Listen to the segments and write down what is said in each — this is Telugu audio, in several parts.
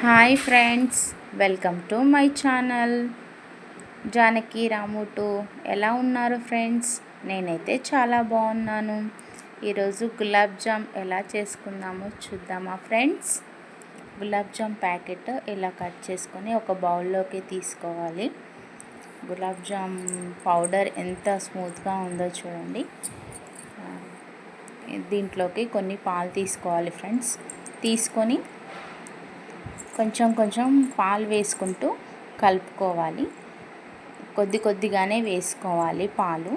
Hi friends welcome to my channel. Janaki Ramu two ఎలా ఉన్నారు ఫ్రెండ్స్? నేనైతే చాలా బాగున్నాను. ఈరోజు గులాబ్ జామ్ ఎలా చేసుకుందామో చూద్దామా ఫ్రెండ్స్? గులాబ్ జామ్ ప్యాకెట్ ఇలా కట్ చేసుకొని ఒక బౌల్లోకి తీసుకోవాలి. గులాబ్ జామ్ పౌడర్ ఎంత స్మూత్గా ఉందో చూడండి. దీంట్లోకి కొన్ని పాలు తీసుకోవాలి ఫ్రెండ్స్. తీసుకొని కొంచెం కొంచెం పాలు వేసుకుంటూ కలుపుకోవాలి. కొద్ది కొద్దిగానే వేసుకోవాలి పాలు.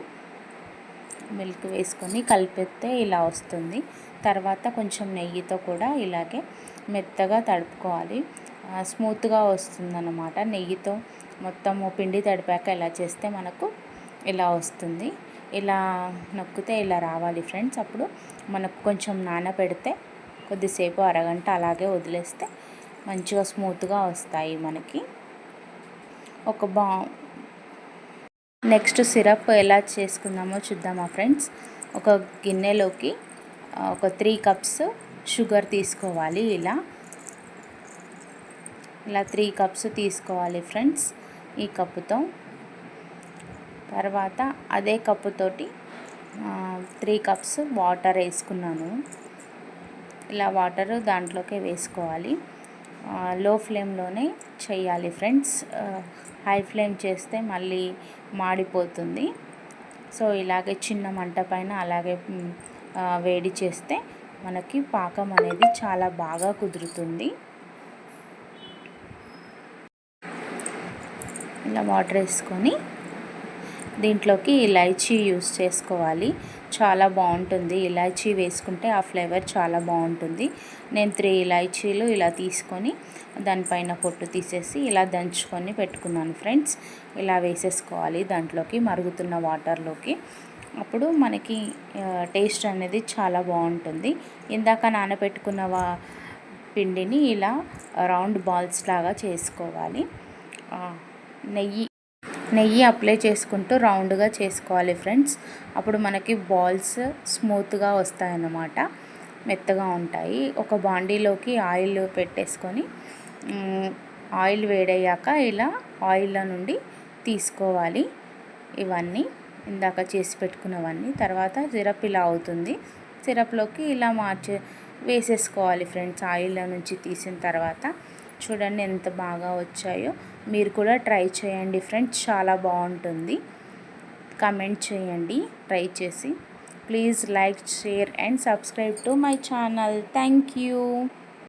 మిల్క్ వేసుకొని కలిపితే ఇలా వస్తుంది. తర్వాత కొంచెం నెయ్యితో కూడా ఇలాగే మెత్తగా తడుపుకోవాలి. స్మూత్గా వస్తుందన్నమాట. నెయ్యితో మొత్తము పిండి తడిపాక ఇలా చేస్తే మనకు ఇలా వస్తుంది. ఇలా నొక్కితే ఇలా రావాలి ఫ్రెండ్స్. అప్పుడు మనకు కొంచెం నానబెడితే కొద్దిసేపు అరగంట అలాగే వదిలేస్తే మంచిగా స్మూత్గా వస్తాయి మనకి. ఒక బా నెక్స్ట్ సిరప్ ఎలా చేసుకుందామో చూద్దామా ఫ్రెండ్స్. ఒక గిన్నెలోకి ఒక త్రీ కప్స్ షుగర్ తీసుకోవాలి ఇలా. ఇలా త్రీ కప్స్ తీసుకోవాలి ఫ్రెండ్స్ ఈ కప్పుతో. తర్వాత అదే కప్పుతోటి త్రీ కప్స్ వాటర్ వేసుకున్నాను. ఇలా వాటర్ దాంట్లోకి వేసుకోవాలి. లో ఫ్లేమ్లోనే చేయాలి ఫ్రెండ్స్ హై ఫ్లేమ్ చేస్తే మళ్ళీ మాడిపోతుంది. సో ఇలాగే చిన్న మంట పైన అలాగే వేడి చేస్తే మనకి పాకం అనేది చాలా బాగా కుదురుతుంది. ఇలా వాటర్ వేసుకొని దీంట్లోకి ఇలాచీ యూస్ చేసుకోవాలి. చాలా బాగుంటుంది. ఇలాచీ వేసుకుంటే ఆ ఫ్లేవర్ చాలా బాగుంటుంది. నేను త్రీ ఇలాచీలు ఇలా తీసుకొని దానిపైన పొట్టు తీసేసి ఇలా దంచుకొని పెట్టుకున్నాను ఫ్రెండ్స్. ఇలా వేసేసుకోవాలి దాంట్లోకి మరుగుతున్న వాటర్లోకి. అప్పుడు మనకి టేస్ట్ అనేది చాలా బాగుంటుంది. ఇందాక నానబెట్టుకున్న వా పిండిని ఇలా రౌండ్ బాల్స్ లాగా చేసుకోవాలి. నెయ్యి నెయ్యి అప్లై చేసుకుంటూ రౌండ్గా చేసుకోవాలి ఫ్రెండ్స్. అప్పుడు మనకి బాల్స్ స్మూత్గా వస్తాయన్నమాట. మెత్తగా ఉంటాయి. ఒక బాండీలోకి ఆయిల్ పెట్టేసుకొని ఆయిల్ వేడయ్యాక ఇలా ఆయిల్లో నుండి తీసుకోవాలి. ఇవన్నీ ఇందాక చేసి పెట్టుకున్నవన్నీ. తర్వాత సిరప్ ఇలా అవుతుంది. సిరప్లోకి ఇలా మార్చే వేసేసుకోవాలి ఫ్రెండ్స్. ఆయిల్లో నుంచి తీసిన తర్వాత చూడండి ఎంత బాగా వచ్చాయో. మీరు కూడా ట్రై చేయండి ఫ్రెండ్స్ చాలా బాగుంటుంది. కమెంట్ చేయండి ట్రై చేసి. Please like share and subscribe to my channel. Thank you.